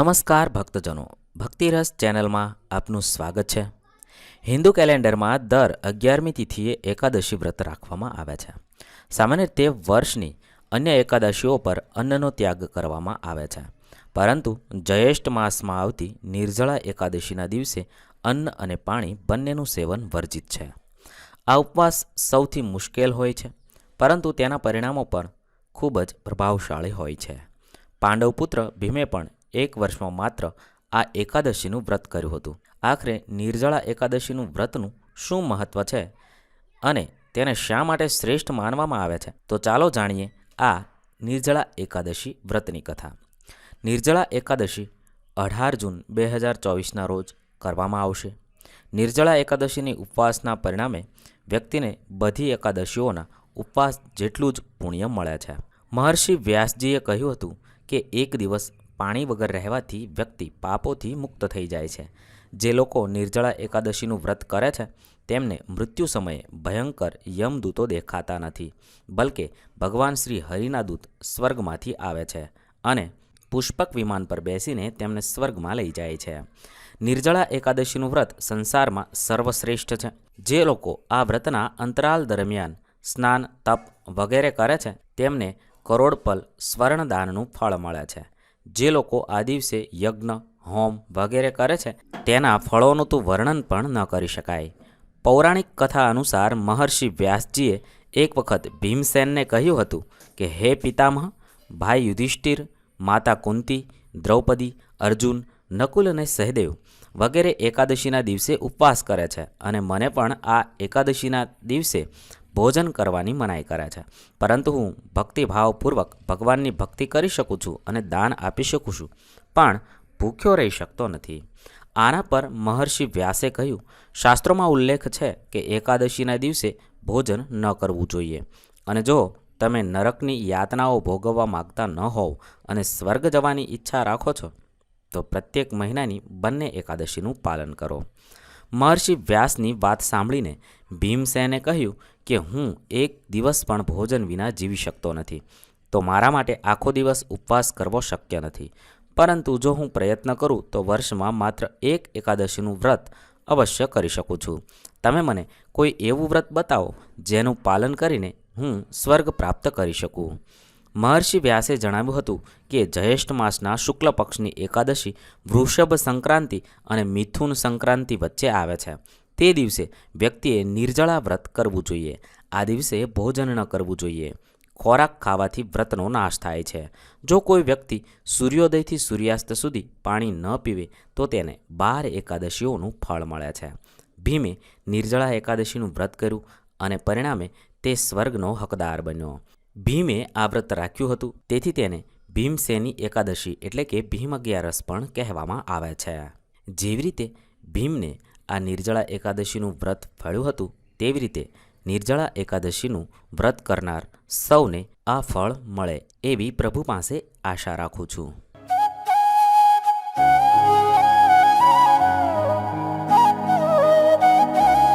નમસ્કાર ભક્તજનો. ભક્તિરસ ચેનલમાં આપનું સ્વાગત છે. હિન્દુ કેલેન્ડરમાં દર અગિયારમી તિથિએ એકાદશી વ્રત રાખવામાં આવે છે. સામાન્ય રીતે વર્ષની અન્ય એકાદશીઓ પર અન્નનો ત્યાગ કરવામાં આવે છે. પરંતુ જયેષ્ઠ માસમાં આવતી નિર્જળા એકાદશીના દિવસે અન્ન અને પાણી બંનેનું સેવન વર્જિત છે. આ ઉપવાસ સૌથી મુશ્કેલ હોય છે, પરંતુ તેના પરિણામો પણ ખૂબ જ પ્રભાવશાળી હોય છે. પાંડવ પુત્ર ભીમે પણ એક વર્ષમાં માત્ર આ એકાદશીનું વ્રત કર્યું હતું. આખરે નિર્જળા એકાદશીનું વ્રતનું શું મહત્વ છે? અને તેને શા માટે શ્રેષ્ઠ માનવામાં આવે છે? તો ચાલો જાણીએ આ નિર્જળા એકાદશી વ્રતની કથા. નિર્જળા એકાદશી અઢાર જૂન બે હજાર ચોવીસના રોજ કરવામાં આવશે. નિર્જળા એકાદશીની ઉપવાસના પરિણામે વ્યક્તિને બધી એકાદશીઓના ઉપવાસ જેટલું જ પુણ્ય મળે છે. મહર્ષિ વ્યાસજીએ કહ્યું હતું કે એક દિવસ પાણી વગર રહેવાથી વ્યક્તિ પાપોથી મુક્ત થઈ જાય છે. જે લોકો નિર્જળા એકાદશીનું વ્રત કરે છે, તેમને મૃત્યુ સમયે ભયંકર યમદૂતો દેખાતા નથી, બલકે ભગવાન શ્રી હરિના દૂત સ્વર્ગમાંથી આવે છે અને પુષ્પક વિમાન પર બેસીને તેમને સ્વર્ગમાં લઈ જાય છે. નિર્જળા એકાદશીનું વ્રત સંસારમાં સર્વશ્રેષ્ઠ છે. જે લોકો આ વ્રતના અંતરાલ દરમિયાન સ્નાન, તપ વગેરે કરે છે, તેમને કરોડપલ સ્વર્ણદાનનું ફળ મળે છે. જે લોકો આ દિવસે યજ્ઞ, હોમ વગેરે કરે છે, તેના ફળોનું તો વર્ણન પણ ન કરી શકાય. પૌરાણિક કથા અનુસાર મહર્ષિ વ્યાસજીએ એક વખત ભીમસેનને કહ્યું હતું કે, હે પિતામહ, ભાઈ યુધિષ્ઠિર, માતા કુંતી, દ્રૌપદી, અર્જુન, નકુલ અને સહદેવ વગેરે એકાદશીના દિવસે ઉપવાસ કરે છે અને મને પણ આ એકાદશીના દિવસે ભોજન કરવાની મનાઈ કરે છે. પરંતુ હું ભક્તિભાવપૂર્વક ભગવાનની ભક્તિ કરી શકું છું અને દાન આપી શકું છું, પણ ભૂખ્યો રહી શકતો નથી. આના પર મહર્ષિ વ્યાસે કહ્યું, શાસ્ત્રોમાં ઉલ્લેખ છે કે એકાદશીના દિવસે ભોજન ન કરવું જોઈએ. અને જો તમે નરકની યાતનાઓ ભોગવવા માગતા ન હોવ અને સ્વર્ગ જવાની ઈચ્છા રાખો છો, તો પ્રત્યેક મહિનાની બંને એકાદશીનું પાલન કરો. મહર્ષિ વ્યાસની વાત સાંભળીને ભીમસેને કહ્યું કે હું એક દિવસ પણ ભોજન વિના જીવી શકતો નથી. તો મારા માટે આખો દિવસ ઉપવાસ કરવો શક્ય નથી. પરંતુ જો હું પ્રયત્ન કરું, તો વર્ષમાં માત્ર એક એકાદશીનું વ્રત અવશ્ય કરી શકું છું. તમે મને કોઈ એવું વ્રત બતાવો, જેનું પાલન કરીને હું સ્વર્ગ પ્રાપ્ત કરી શકું? મહર્ષિ વ્યાસે જણાવ્યું હતું કે, જયેષ્ઠ માસના શુક્લ પક્ષની એકાદશી વૃષભ સંક્રાંતિ અને મિથુન સંક્રાંતિ વચ્ચે આવે છે. તે દિવસે વ્યક્તિએ નિર્જળા વ્રત કરવું જોઈએ. આ દિવસે ભોજન ન કરવું જોઈએ. ખોરાક ખાવાથી વ્રતનો નાશ થાય છે. જો કોઈ વ્યક્તિ સૂર્યોદયથી સૂર્યાસ્ત સુધી પાણી ન પીવે, તો તેને બાર એકાદશીઓનું ફળ મળે છે. ભીમે નિર્જળા એકાદશીનું વ્રત કર્યું અને પરિણામે તે સ્વર્ગનો હકદાર બન્યો. ભીમે આ વ્રત રાખ્યું હતું. તેથી તેને ભીમસેની એકાદશી એટલે કે ભીમ અગિયારસ પણ કહેવામાં આવે છે. જેવી રીતે ભીમને આ નિર્જળા એકાદશીનું વ્રત ફળ્યું હતું તેવી રીતે નિર્જળા એકાદશીનું વ્રત કરનાર સૌને આ ફળ મળે એવી પ્રભુ પાસે આશા રાખું છું.